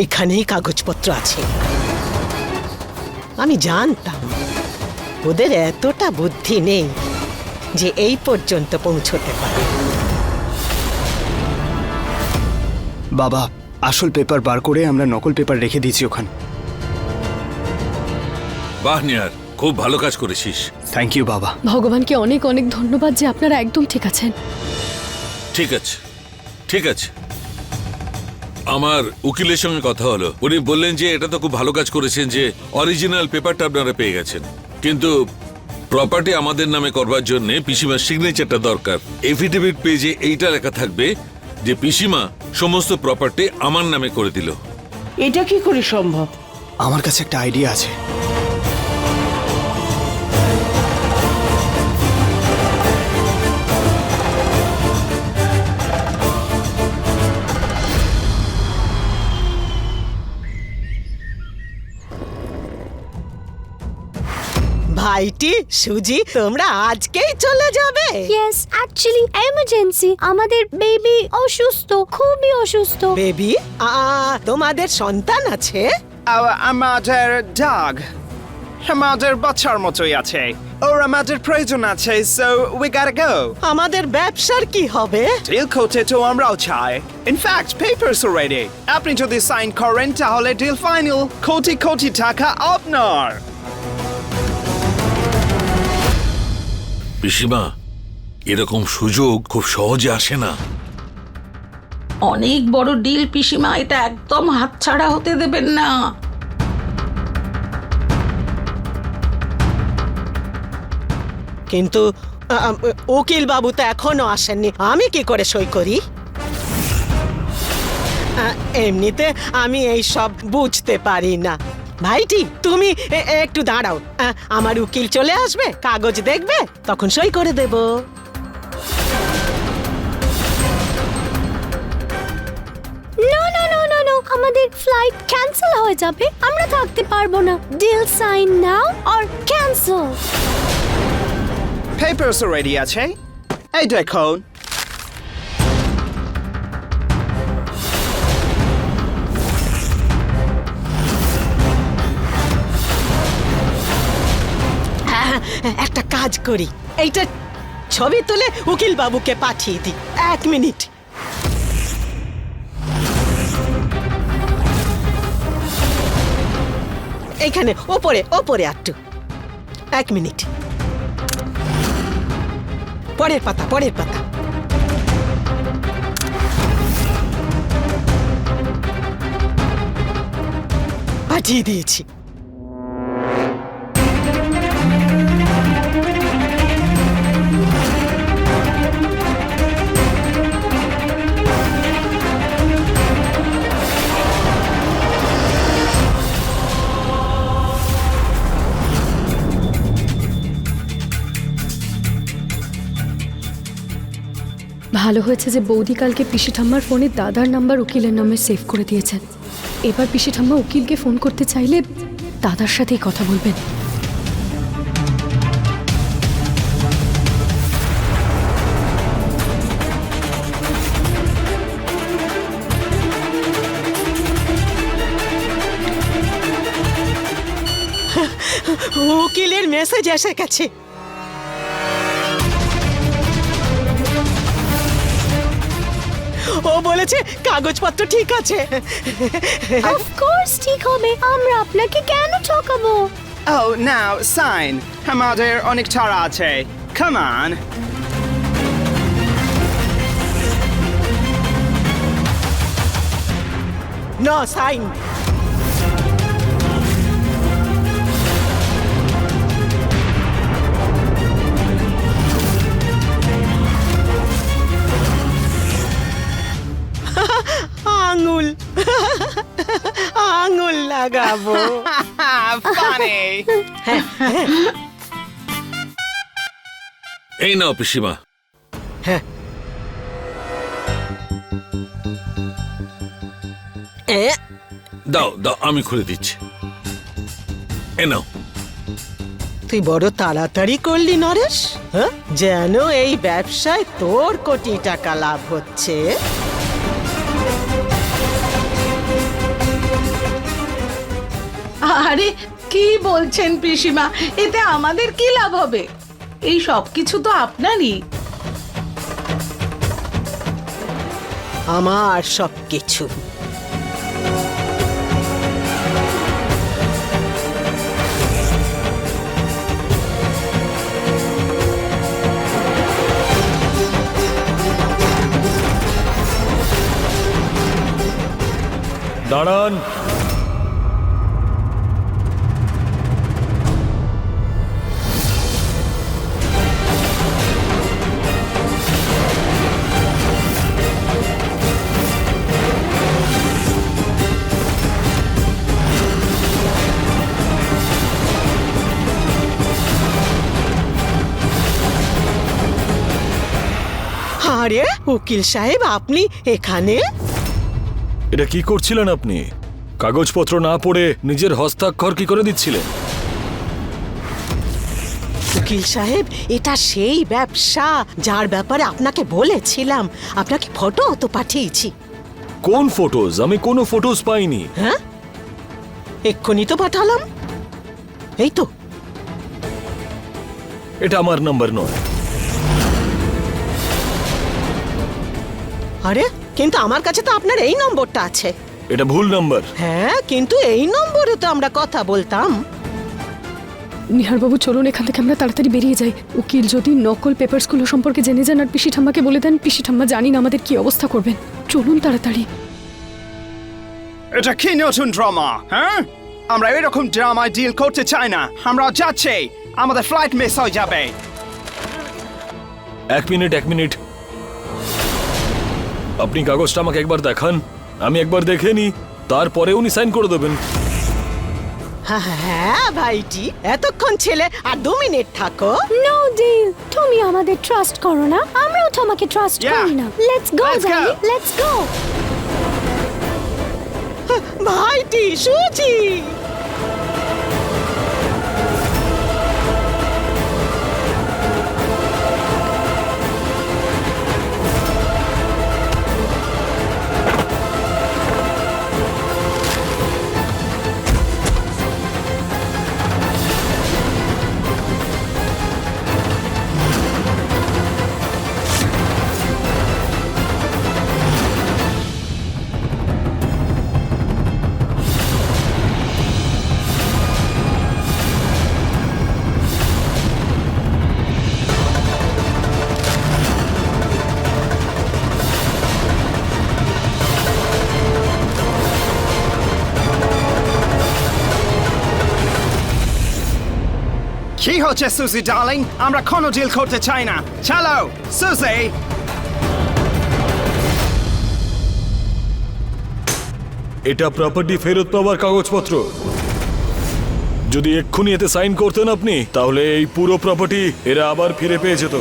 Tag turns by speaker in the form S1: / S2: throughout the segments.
S1: এইখানেই কাগজপত্র আছে। আমি জানতাম ওদের এতটা বুদ্ধি নেই যে এই পর্যন্ত পৌঁছতে পারে।
S2: বাবা আসল পেপার বার করে আমরা নকল পেপার রেখে দিয়েছি ওখানে।
S3: বাহ নিয়ার খুব ভালো কাজ করেছিস।
S2: থ্যাংক ইউ বাবা।
S4: ভগবানকে অনেক অনেক ধন্যবাদ যে আপনারা একদম ঠিক আছেন।
S3: ঠিক আছে ঠিক আছে। আমার উকিলের সঙ্গে কথা হলো। উনি বললেন যে এটা তো খুব ভালো কাজ করেছেন যে অরিজিনাল পেপারটা আপনারা পেয়ে গেছেন। কিন্তু প্রপার্টি আমাদের নামে করবার জন্য পিসিমার সিগনেচারটা দরকার। এফিডেভিট পেজে এইটা লেখা থাকবে যে পিসিমা সমস্ত প্রপার্টি আমার নামে করে দিল।
S5: এটা কি করে সম্ভব?
S2: আমার কাছে একটা আইডিয়া আছে।
S1: ভাইটি সুজি তোমরা আজকেই চলে যাবে।
S6: ইয়েস অ্যাকচুয়ালি এমার্জেন্সি আমাদের বেবি অসুস্থ খুবই অসুস্থ।
S1: বেবি আ তোমাদের সন্তান আছে?
S2: আমাদের ডাগ আমাদের বাচ্চার মতোই আছে। ওর আমাদের প্রয়োজন আছে সো উই গট গো
S1: আমাদের ব্যবসার কি হবে?
S2: ডিল করতে তো আমরাও চাই। ইনফ্যাক্ট পেপারস রেডি আপনি যদি সাইন করেন তাহলে ডিল ফাইনাল কোটি কোটি টাকা আপনার।
S3: পিসিমা এরকম সুযোগ খুব সহজে আসে না।
S7: অনেক বড় ডিল পিসিমা এটা একদম হাতছাড়া হতে দেবেন না।
S1: কিন্তু উকিল বাবু তো এখনও আসেননি আমি কি করে সই করি? এমনিতে আমি এই সব বুঝতে পারি না। ভাইটি তুমি একটু দাঁড়াও। আমার উকিল চলে আসবে কাগজ দেখবে তখন সই করে দেব।
S6: No no no no no আমাদের ফ্লাইট ক্যান্সেল হয়ে যাবে আমরা থাকতে পারব না। Deal sign now or cancel
S2: papers ready আছে? এই দেখুন।
S1: একটা কাজ করি। এইটা ছবি তুলে উকিল বাবুকে পাঠিয়ে দিই। এক মিনিট। এইখানে ওপরে ওপরে একটু এক মিনিট। পরের পাতা পরের পাতা। পাঠিয়ে দিয়েছি।
S4: ভালো হয়েছে যে বৌদি কালকে পিসি ঠাম্মার ফোনে দাদার নাম্বার উকিলের নামে সেভ করে দিয়েছেন। এবার পিসি ঠাম্মা উকিলকে ফোন করতে চাইলে দাদার সাথেই কথা বলবেন।
S1: উকিলের মেসেজ এসে গেছে। বলেছে কাগজপত্র ঠিক আছে।
S6: অফকোর্স ঠিক হবে। আমরা আপনাকে কেন ঠকাবো?
S2: ও নাও সাইন আমাদের অনেক ছাড়া আছে। Come on.
S1: নো সাইন আগুন লাগাবো।
S2: Funny!
S3: এই নাও পিসিমা।
S1: এ,
S3: দাও দাও আমি খুলে দিচ্ছি। এ নাও।
S1: তুই বড় তাড়াতাড়ি করলি নরেশ হ্যাঁ? যেন এই ব্যবসায় তোর কোটি টাকা লাভ হচ্ছে।
S7: আরে কি বলছেন পিসিমা? এতে আমাদের কি লাভ হবে? এই সব কিছু তো আপনারই।
S1: আমার সব কিছু।
S8: দাঁড়ান।
S1: আরে উকিল সাহেব আপনি এখানে?
S8: এটা কি করছিলেন আপনি? কাগজপত্র না পড়ে নিজের হস্তাক্ষর কি করে দিচ্ছিলেন?
S1: উকিল সাহেব এটা সেই ব্যবসা যার ব্যাপারে আপনাকে বলেছিলাম। আপনাকে ফটো তো পাঠিয়েছি।
S8: কোন ফটোজ আমি কোনো ফটোজ পাইনি।
S1: হ্যাঁ? এক্ষুনি তো পাঠালাম। এই তো।
S8: এটা আমার নাম্বার নয়।
S1: আরে কিন্তু আমার কাছে তো আপনার এই নম্বরটা আছে।
S8: এটা ভুল নম্বর।
S1: হ্যাঁ কিন্তু এই নম্বরে তো আমরা কথা বলতাম।
S4: নিহারবাবু চলুন এখান থেকে আমরা তাড়াতাড়ি বেরিয়ে যাই। উকিল যদি নকল পেপারসগুলো সম্পর্কে জেনে যান আর পিসি ঠাম্মাকে বলে দেন পিসি ঠাম্মা জানি না আমাদের কি অবস্থা করবেন। চলুন তাড়াতাড়ি।
S2: এটা কি নতুন ড্রামা হ্যাঁ? আমরা এরকম ড্রামায় ডিল করতে চাই না। আমরা যাচ্ছি। আমাদের ফ্লাইট মিস হয়ে যাবে।
S8: এক মিনিট এক মিনিট। আপনি কাগজটা আমাকে একবার দেখান। আমি একবার দেখে নি তারপরে উনি সাইন করে দেবেন।
S1: হ্যাঁ হ্যাঁ ভাইটি এতক্ষণ ছেলে আর দু মিনিট থাকো।
S6: নো ডিল তুমি আমাদের ট্রাস্ট করো না আমরাও তোমাকে ট্রাস্ট. করি না। লেটস গো
S2: Let's
S6: জানি লেটস গো
S1: ভাইটি সুজি
S2: কি হচ্ছে সুজি ডার্লিং? আমরা কোনো ডিল করতে চাই না। চলো সুজি!
S8: এটা প্রপার্টি ফেরত পাওয়ার কাগজপত্র। যদি এক্ষুনি এতে সাইন করতেন আপনি তাহলে এই পুরো প্রপার্টি এরা আবার ফিরে পেয়ে যেত।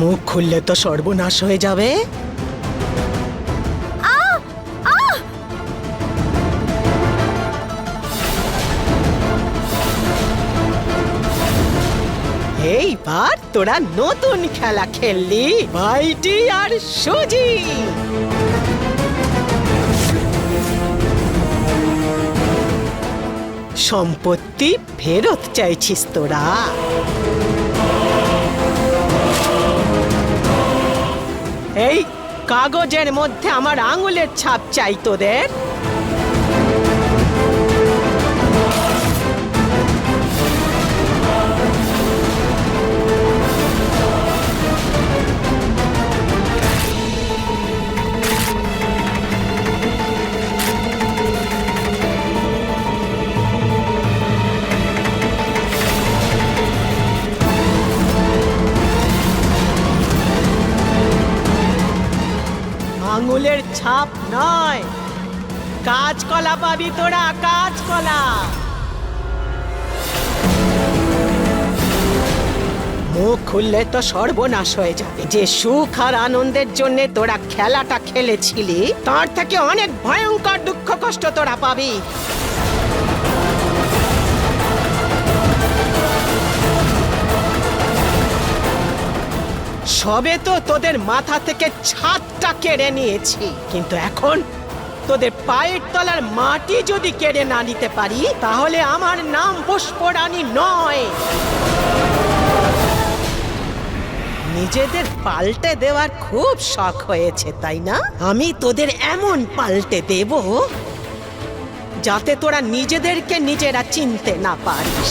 S1: মুখ খুললে তো সর্বনাশ হয়ে যাবে। এইবার তোরা নতুন খেলা খেললি ভাইটি আর সুজি। সম্পত্তি ফেরত চাইছিস তোরা। এই কাগজের মধ্যে আমার আঙুলের ছাপ চাই তোদের। নয়। কাজকলা পাবি তোরা, কাজকলা। মুখ খুললে তো সর্বনাশ হয়ে যাবে। যে সুখ আর আনন্দের জন্য তোরা খেলাটা খেলেছিলি, তার থেকে অনেক ভয়ঙ্কর দুঃখ কষ্ট তোরা পাবি। সবে তো তোদের মাথা থেকে ছাদটা কেড়ে নিয়েছি। কিন্তু এখন তোদের পায়ের তলার মাটি যদি কেড়ে না নিতে পারি, তাহলে আমার নাম পুষ্পরানী নয়। নিজেদের পাল্টে দেওয়ার খুব শখ হয়েছে, তাই না? আমি তোদের এমন পাল্টে দেব যাতে তোরা নিজেদেরকে নিজেরা চিনতে না পারিস।